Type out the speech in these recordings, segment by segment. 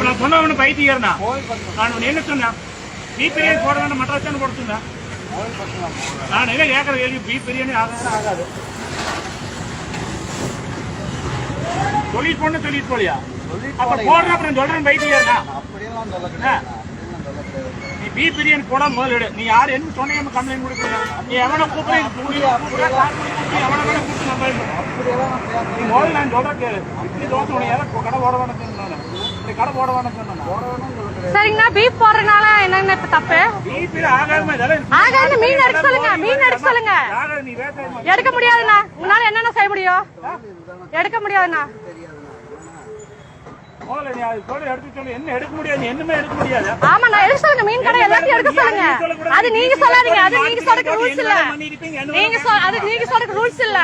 பைத்தியர்னா கோயில் பக்கம் நான் என்ன சொன்னேன்? பீப் பிரியாணி போட சொன்னேன் கோயில் பக்கம் நான் என்ன கேட்கற கேள்வி பீப் பிரியாணி ஆகாது. ஆகாது சொல்லிட்டு போன சொல்லிட்டு போலியா? அப்ப. போடுற அப்புறம் சொல்றேன் கிடையாது நீ பீப் பிரியாணி போட முதல்ல எடு. நீ யார்? என்ன சொன்னீங்க கம்ப்ளைண்ட் கொடுக்கல நீ எவனை கூப்பிடு? எவனை வேணா கூப்பிட்டு பேச நீ முதல்ல நான் சொல்றேன் கேளு. இட்லி தோசை உனக்கு கடை போட வேணாம். சரிங்கண்ணா பீப் போடுறதுனால என்னங்கண்ணா இப்ப தப்பு? பீப் ஆகாம இதெல்லாம் ஆகாது மீன் எடுக்க சொல்லுங்க மீன் எடுக்க சொல்லுங்க. எடுக்க முடியாதுண்ணா. உங்களால என்னென்ன செய்ய முடியும்? எடுக்க முடியாதுண்ணா. முதல்ல நீ அது சொல்லி எடுத்து சொல்லு. என்ன எடுக்க முடியாது நீ என்னமே எடுக்க முடியாது. ஆமாண்ணா எடுக்க சொல்லுங்க மீன் கடை எல்லாத்தையும் எடுக்க சொல்லுங்க. அது நீங்க சொல்லாதீங்க அது நீங்க சொல்றதுக்கு ரூல்ஸ் இல்ல. நீங்க அது நீங்க சொல்றதுக்கு ரூல்ஸ் இல்ல.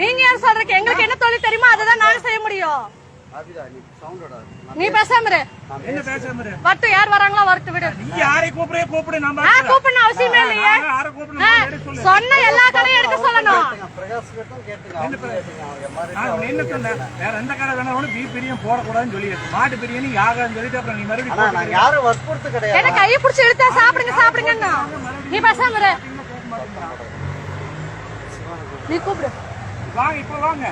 நீங்க ஏன் சொல்றதுக்கு எங்களுக்கு என்ன தொழில் தெரியுமோ அதை தான் நாங்க செய்ய முடியும். நீ சவுண்டோட நீ பேசாம இரு. என்ன பேசாம. வரட்டும் யார் வராங்களோ வரட்டு விடு. நீ யாரை கூப்பிடே கூப்பிடு நம்ம கூப்பிடணும் அவசியமே இல்லையே. யாரை கூப்பிடணும் சொன்ன எல்லா கடையும் எடுக்க சொல்லணும். பிரகாஷ் கேட்டுங்க நான் என்ன சொன்னேன்? வேற எந்த கடை வேணாலும் பீப் பிரியாணி போடக்கூடாதுன்னு சொல்லி மாட்டு பிரியாணி ஆகாதுன்னு சொல்லிட்டு அப்புறம் நீ மறுபடியும் நாங்க யாரும் வற்புறுத்து கிடையாது. என்ன கையை பிடிச்சி இழுத்தா சாப்பிடுங்க சாப்பிடுங்கன்னு. நீ பேசாம இரு. நீ கூப்பிடு. வாங்க இப்ப வாங்க.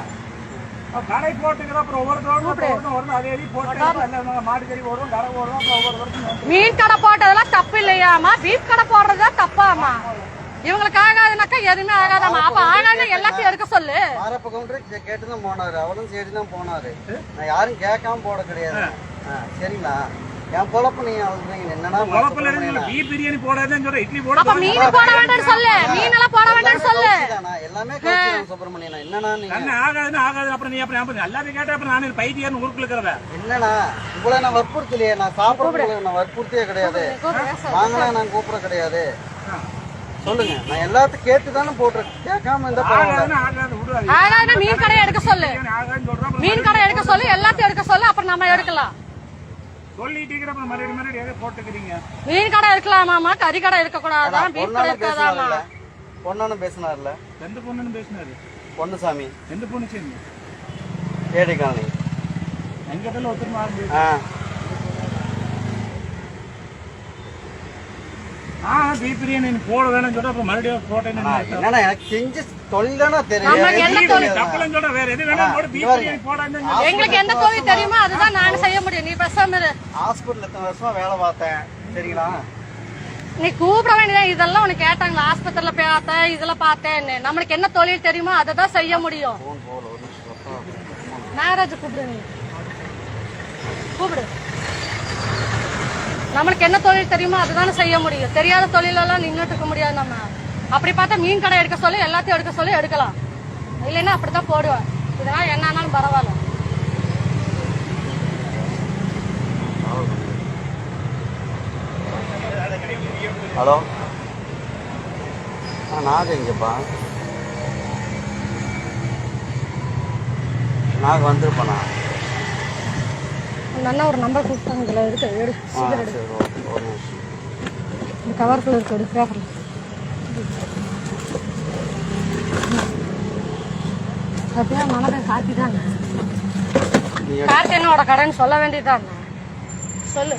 கடை போட்டுக்கிற அப்புறம் ஒவ்வொரு தோட்டம் ஒவ்வொரு வரும் அதே போட்டு மாட்டு கறி கடை போடுவோம் அப்புறம் மீன் கடை போட்டதெல்லாம் தப்பு இல்லையாமா பீஃப் கடை போடுறதா தப்பாமா இவங்களுக்கு ஆகாதுனாக்கா எதுவுமே ஆகாதாமா அப்ப ஆகாத. எல்லாத்தையும் எடுக்க சொல்லு. மாரப்ப கவுண்டர் கேட்டு தான் போனாரு. அவரும் சரி தான் போனாரு. நான் யாரும் கேட்காம போட கிடையாது. சரிங்களா? என் பொழப்பு நீங்க அவங்க என்னன்னா குழப்பில் இருந்து பீப் பிரியாணி போடாதுன்னு சொல்ற இட்லி போட அப்ப மீன் போட வேண்டாம்னு சொல்லு. மீன் எல்லாம் போட வேண்டாம்னு சொல்லு. தானா? எல்லாமே கவுச்சி சுப்பிரமணியன். நீங்க? என்ன ஆகாதுன்னு ஆகாது. அப்புறம் நீ அப்புறம் அப்புறம் கேட்டா அப்புறம் நான் பைத்தியார்னு ஊருக்குள்ள இருக்கிறவ என்னண்ணா உங்களை நான் வற்புறுத்தலையே? நான் சாப்பிடுறது நான் வற்புறுத்தியே கிடையாது. வாங்கலாம் நான் கூப்பிட கிடையாது? சொல்லுங்க. நான் எல்லாத்தையும் கேட்டு தானே கேட்காம பரவாயில்ல. ஆகாதுன்னு மீன் கடை எடுக்க சொல்லு. மீன் கடை எடுக்க சொல்லு. எல்லாத்தையும் எடுக்க சொல்லு. அப்புறம் நம்ம எடுக்கலாம். சொல்லிட்டு இருக்கிற அப்புறம் மறுபடியும் மறுபடியும் எதை போட்டுக்கிறீங்க? மீன் கடை எடுக்கலாமாமா கறி கடை இருக்க கூடாதான் பீஃப் கடை இருக்காதாமா பேசினார்ல பொண்ணானு பேசினார்ல எந்த பொண்ணுன்னு பேசினாரு? பொண்ணுசாமி எந்த பொண்ணு சரி ஏடி காலனி எங்கிட்ட ஒருத்தர் ஆரம்பி ஆ. பிரியாணி போட வேணும்னு சொல்ற அப்புறம் மறுபடியும் போட்டேன்னு ஆ, என்னண்ணா எனக்கு செஞ்ச தெரியும். வேற எது வேணாலும் போடு பீப் பிரியாணி போடாதுன்னு எங்களுக்கு எந்த தொழில் தெரியுமோ அதுதான் நாங்க செய்ய முடியும். நீ பேசாம இரு. ஹாஸ்பிட்டல் எத்தனை வருஷமா வேலை பார்த்தேன். சரிங்களா? நீ கூப்பிட வேண்டியதான் இதெல்லாம் உனக்கு கேட்டாங்களா? ஆஸ்பத்திரியில பார்த்தேன் இதுல பார்த்தேன்னு. நம்மளுக்கு என்ன தொழில் தெரியுமோ அதை தான் செய்ய முடியும். மேரேஜ் கூப்பிடு நீ. கூப்பிடு. நம்மளுக்கு என்ன தொழில் தெரியுமோ அதுதானே செய்ய முடியும். தெரியாத தொழிலெல்லாம் நின்றுட்டு இருக்க முடியாது நம்ம. அப்படி பார்த்தா மீன் கடை எடுக்க சொல்லி எல்லாத்தையும் எடுக்க சொல்லி எடுக்கலாம். இல்லைன்னா அப்படித்தான் போடுவேன். இதெல்லாம் என்ன ஆனாலும் பரவாயில்ல. ஹலோ. ஆ நாக எங்கப்பா நாக வந்திருப்பேண்ணா. அண்ணா ஒரு நம்பர் கொடுத்தாங்க இதில் எடுத்து எடு ஆ சரி ஓகே ஒரு நிமிஷம். இந்த கவருக்குள்ள இருக்கு எடு பேப்பர்ல அப்படியே மனதை தாங்க நீ கார்த்தியனோட கடைன்னு சொல்ல வேண்டியதாங்க சொல்லு.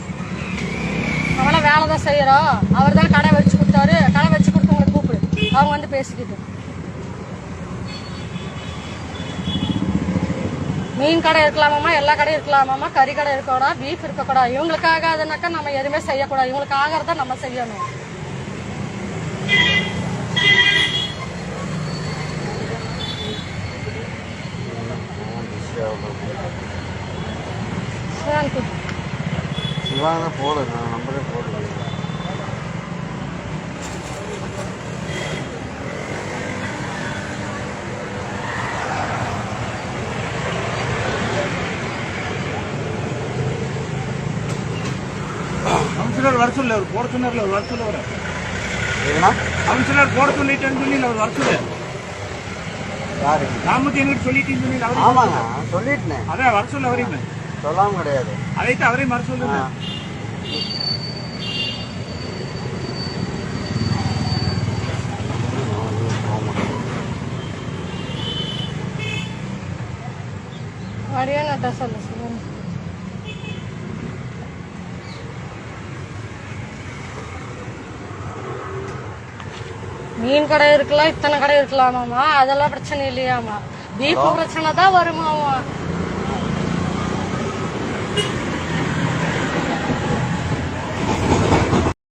அவளை வேலை தான் செய்யறோம் அவர் தான் கடை வச்சு கொடுத்தாரு. கடை வச்சு கொடுத்தவங்களை கூப்பிடு. அவங்க வந்து பேசிக்கிட்டு. மீன் கடை இருக்கலாமாம்மா? எல்லா கடையும் இருக்கலாமாம்மா? கறி கடை இருக்கக்கூடாது பீஃப் இருக்கக்கூடாது இவங்களுக்கு ஆகாதுனாக்கா நம்ம எதுவுமே செய்யக்கூடாது. இவங்களுக்கு ஆகிறத நம்ம செய்யணும். சரி சிவாங்க கவுன்சிலர் வர சொல்லு அவர் போட சொன்னார்ல ஒரு வர சொல்ல வர கவுன்சிலர் போட சொல்லிட்டேன்னு சொல்லி அவர் வர சொல்லு. எங்கிட்ட சொல்லிட்டேன்னு சொல்லி அவரையும் ஆமாங்க சொல்லிட்டேனே. அதான் வர சொல்ல அவரையுமே. சொல்லாம கிடையாது. அதைத்து அவரையும் வர சொல்லுங்க. ஹரியானாட்டா சொல்ல சொல்லுங்க மீன் கடை இருக்கலாம் இத்தனை கடை இருக்கலாமாமா அதெல்லாம் பிரச்சனை இல்லையாமா பீஃப் பிரச்சனை தான் வருமாமா